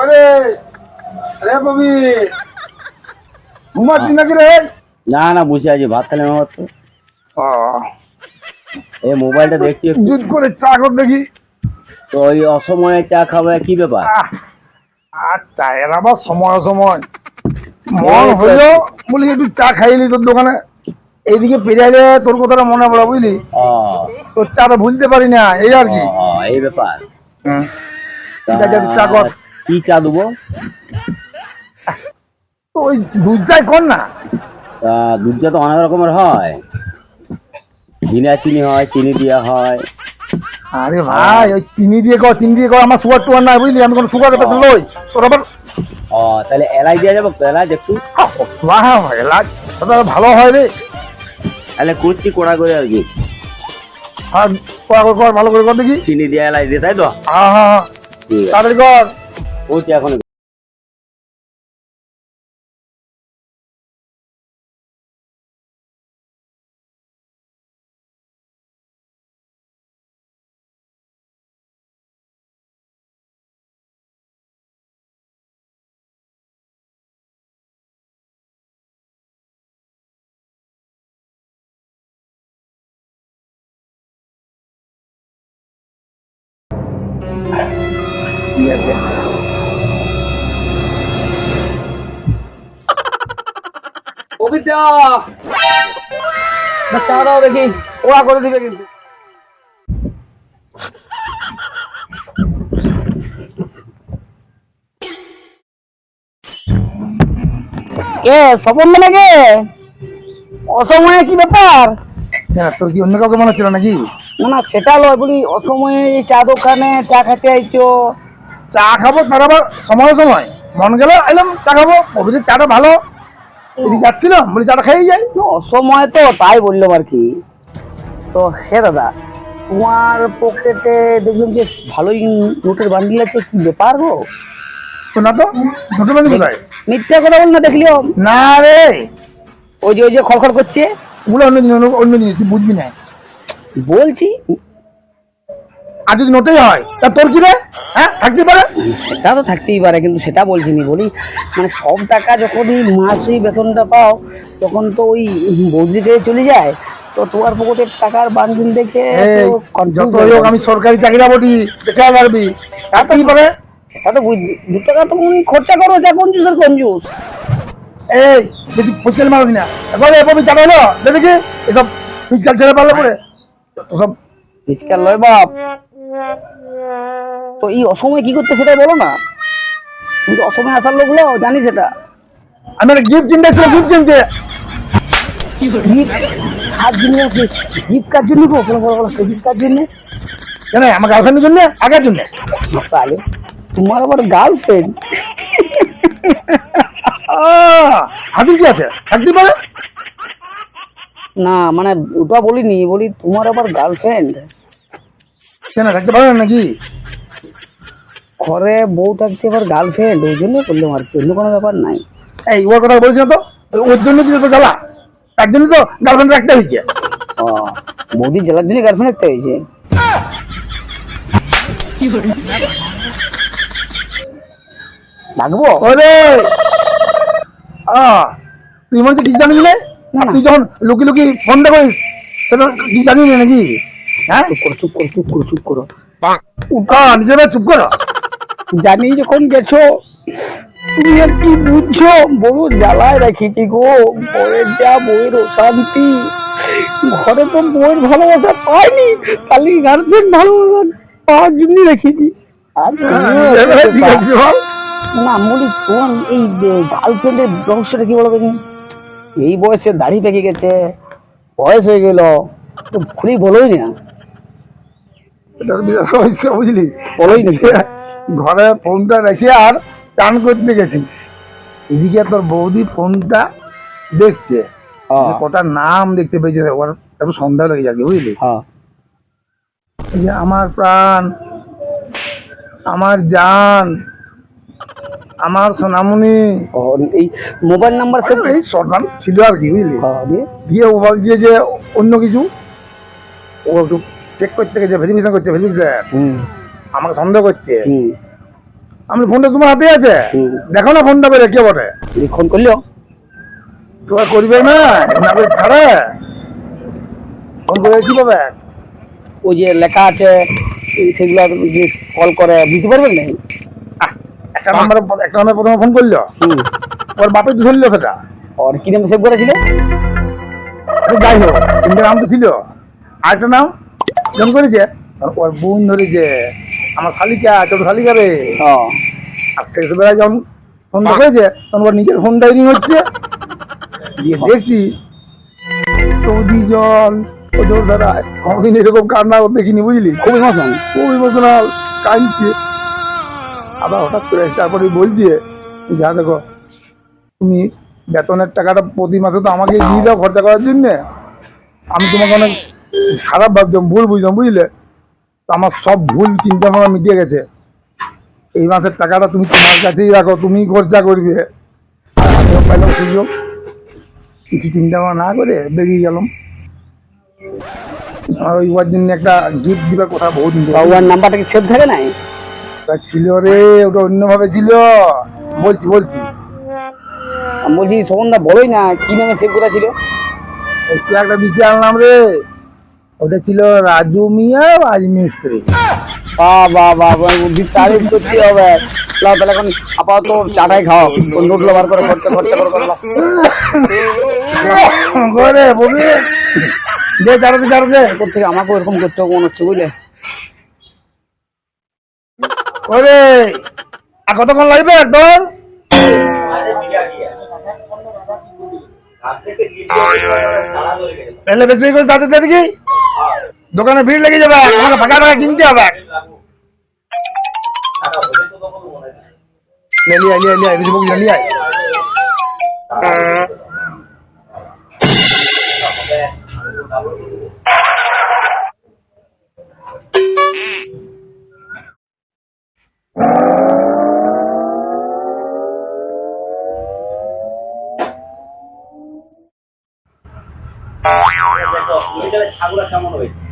ওরে রে ববি ঘুমাচ্ছি নাকি রে? না না বুঝে আছি। ভাত খেলে আমার তো। এই মোবাইলটা দেখছি দুধ করে চা কর দেখি তো ওই অসময়ে চা খাবে কি ব্যাপার? আর চায়ের আবার সময় সময়। মন হইল বলি একটু চা খাইলি তোর দোকানে। এইদিকে পেরিয়ে তোর কথাটা মনে পড়া বুঝলি? তোর চাটা ভুলতে পারি না এই আর কি। এই ব্যাপার। কি চা দেবো? ওই দুধ চাই কর না। তা দুধ চা তো অনেক রকমের হয়। বিনা চিনি হয় চিনি দেওয়া হয়। আরে ভাই ওই চিনি দিয়ে কর চিনি দিয়ে কর আমার সুগার টুগার নাই বুঝলি আমি কোনো সুগার লই। তোর আবার ও তাহলে এলাই দেওয়া যাবে তো একটু এলাচ ভালো হয় রে। তাহলে করছি কোড়া করে আর কি। আর কর ভালো করে কর দেখি। চিনি দিয়ে এলাই দিয়ে তাই তো? হ্যাঁ হ্যাঁ হ্যাঁ। তাড়াতাড়ি কর। করছি এখন দাও দেখি। ওরা করে দিবে কিন্তু। কে? স্বপন নাকি অসময়ে কি ব্যাপার? কেন তোর কি অন্য কাউকে মনে হচ্ছিল নাকি? না না সেটা লয় বলি অসময়ে এই চা দোকানে চা খেতে আইছো। চা খাব তার আবার সময় সময়। মন গেল এলাম চা খাব। প্রভৃতির চাটা ভালো। এদিকে যাচ্ছিলাম বলি চাটা খেয়ে যাই। অসময়ে তো তাই বললাম আর কি। তো হে দাদা তোমার পকেটে দেখলাম যে ভালোই নোটের বান্ডিল আছে কি ব্যাপার গো? তো না তো ছোট বানি কোথায়? মিথ্যা কথা বল না দেখলিও না রে। ওই যে ওই যে খড়খড় করছে। ওগুলো অন্য জিনিস অন্য- অন্য জিনিস তুই বুঝবি না। বলছি আর যদি নোটেই হয় তা তোর কি রে? হ্যাঁ থাকতে পারে? সেটা তো থাকতেই পারে কিন্তু সেটা বলছি নি বলি মানে সব টাকা যখনই মাসেই বেতনটা পাও তখন তো ওই বৌদিতে চলে যায় তো তোমার পকেটের টাকার বান্ডিল দেখে তো যত হোক আমি সরকারি চাকরি বটি দেখে পারবি। থাকতেই পারে। তো বুঝ দু টাকা তো তুমি খরচা করো যা কঞ্জুস আর কঞ্জুস এই বেশি ফুচকাল মারো না। এবারে এভাবে চাটা হলো দেখি এসব ফুচকাল ছেড়ে পারলে পরে। সব রিস্কার লয় বাপ। তো এই অসময়ে কি করতে সেটা বলো না? কিন্তু অসময়ে আসার লোকগুলো জানি সেটা। আমি একটা গিফট কিনতে ছিল গিফট কিনতে। হাত জন্য গিফট কার জন্য গো কোনো বড় বড় গিফট কার জন্য। কেন আমার গার্লফ্রেন্ডের জন্য? আগের জন্য? তাহলে তোমার আবার গার্লফ্রেন্ড হাতির কি আছে? থাকতে পারে? না মানে ওটা বলিনি বলি তোমার আবার গার্লফ্রেন্ড কেন থাকতে পারে নাকি? ঘরে বউ থাকছে আবার গার্লফ্রেন্ড ওই জন্য করলাম আর কি অন্য কোনো ব্যাপার নাই। এই ওর কথা বলছি না তো? ওর জন্য তুই তো জ্বালা। তার জন্য তো গার্লফ্রেন্ড রাখতে হয়েছে। ও বৌদির জেলার জন্য গার্লফ্রেন্ড একটা হয়েছে? লাগবো ওরে! আহ, তুই মনে ঠিক জানিস না। তুই যখন লুকি লুকি ফোনটা করিস সেটা ঠিক জানিস না নাকি? হ্যাঁ? চুপ করো চুপ করো চুপ করো চুপ করো। আহ, নিজের চুপ করো। জানি যখন গেছো তুমি আর কি বুঝছ? বড় জ্বালায় রাখিছি গো। বউয়ের যা বউয়ের অশান্তি। ঘরে তো বউয়ের ভালোবাসা পাইনি। খালি গার্লফ্রেন্ড ভালোবাসা পাওয়ার জন্য রেখেছি। আর না তোমার এই গার্লফ্রেন্ডের রহস্যটা কি বলতো তুমি এই বয়সে দাড়ি পেকে গেছে বয়স হয়ে গেল। তো বলোই না। বুঝলি? বলোই না। ঘরে ফোনটা রেখে আর চান করতে গেছি। এদিকে তোর বৌদি ফোনটা দেখছে। হ্যাঁ। কটা নাম দেখতে পেয়েছে ওর একটু সন্দেহ লেগে যাবে বুঝলি? হ্যাঁ। যে আমার প্রাণ আমার জান আমার সোনামণি। এই মোবাইল নাম্বার এই ছিল আর কি বুঝলি? হ্যাঁ দিয়ে? ও ভাবছে যে অন্য কিছু ও একটু চেক করতে গেছে ভেরিফিকেশন করছে ভেরিফিকেশন আমাকে সন্দেহ করছে। আমি ফোনটা তোমার হাতে আছে? দেখো না ফোনটা করে কে বটে? ফোন করল তোরা করবে না না করে ছাড়ে। ফোন করে কি পাবে? ওই যে লেখা আছে সেগুলো যে কল করে বুঝতে পারবেন না? একটা নাম্বারে একটা নাম্বারে প্রথমে ফোন করল। ওর বাপে তো ধরলো সেটা। আর কি নাম সেভ করা ছিল আচ্ছা, যাই হোক তিনটে নাম তো ছিল। আরেকটা নাম? ফোন করেছে ওর বোন ধরেছে আমার শালিকা ছোট শালিকা রে। ও আর শেষ বেলায় যখন ফোনটা করেছে তখন ওর নিজের ফোনটা রিং হচ্ছে। গিয়ে দেখছি চৌদ্দজন ওদের দ্বারা কোনোদিন এরকম কান্না ও দেখিনি বুঝলি? খুব ইমোশন খুব ইমোশনাল কাঁদছে। আবার হঠাৎ করে এসে তারপরে বলছে যা দেখো তুমি বেতনের টাকাটা প্রতি মাসে তো আমাকে দিয়ে দাও খরচা করার জন্য। আমি তোমাকে অনেক খারাপ ভাবতাম ভুল বুঝতাম বুঝলে? তো আমার সব ভুল চিন্তা ভাবনা মিটিয়ে গেছে। এই মাসের টাকাটা তুমি তোমার কাছেই রাখো তুমি খরচা করবে। আর আমিও পেলাম সুযোগ। কিছু চিন্তা ভাবনা না করে বেরিয়ে গেলাম। আর ওই ওর জন্য একটা গিফট দিবার কথা বহুত। বাবুয়ার নাম্বারটা কি সেভ থাকে নাই? ওটা ছিল রে ওটা অন্যভাবে ছিল। বলছি বলছি। বলছি শোভনদা বলোই না কি নামে সেভ করা ছিল? একটা বিচার নাম রে। ওটা ছিল রাজু মিয়া রাজমিস্ত্রি। বা বা বা তারিফ করতে হবে তাহলে এখন আপাতত থেকে মনে হচ্ছে, বুঝলে? কতক্ষণ লাগবে তোর? বেশি দেখি। দোকানে ভিড় লেগে যাবে হ্যাঁ। আমাকে ফাঁকা ফাঁকা কিনতে হবে। লিয়ে কেমন হয়েছে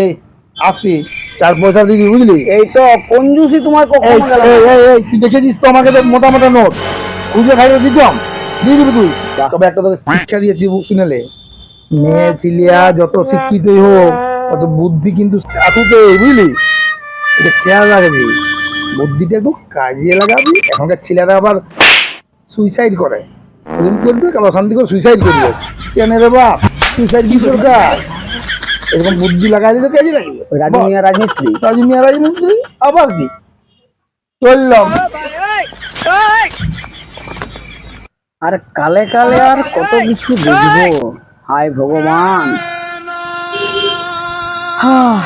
এই চার পয়সা দিবি বুঝলি? এই তো কঞ্জুসি তোমার কখন তুই দেখেছিস তো আমাকে তো মোটা মোটা নোট? খুঁজে খাইয়ে দিতাম দিয়ে দিবি তুই? তবে একটা তোকে শিক্ষা দিয়েছি শুনেলে। মেয়ে চিলিয়া যত শিক্ষিতই হোক অত বুদ্ধি কিন্তু বুঝলি? এটা খেয়াল রাখবি। বুদ্ধিটা একটু কাজে লাগাবি। এখনকার ছেলেরা আবার সুইসাইড করে। করবে অশান্তি করে সুইসাইড করবে কেন রে বাপ? সুইসাইড কি দরকার? এরকম বুদ্ধি লাগাই দিতে কাজে লাগবে রাজু মিয়া রাজমিস্ত্রি। রাজু মিয়া রাজমিস্ত্রি? আবার কি? চললাম। আর কালে কালে আর কত কিছু বুঝব? হায় ভগবান। হ্যাঁ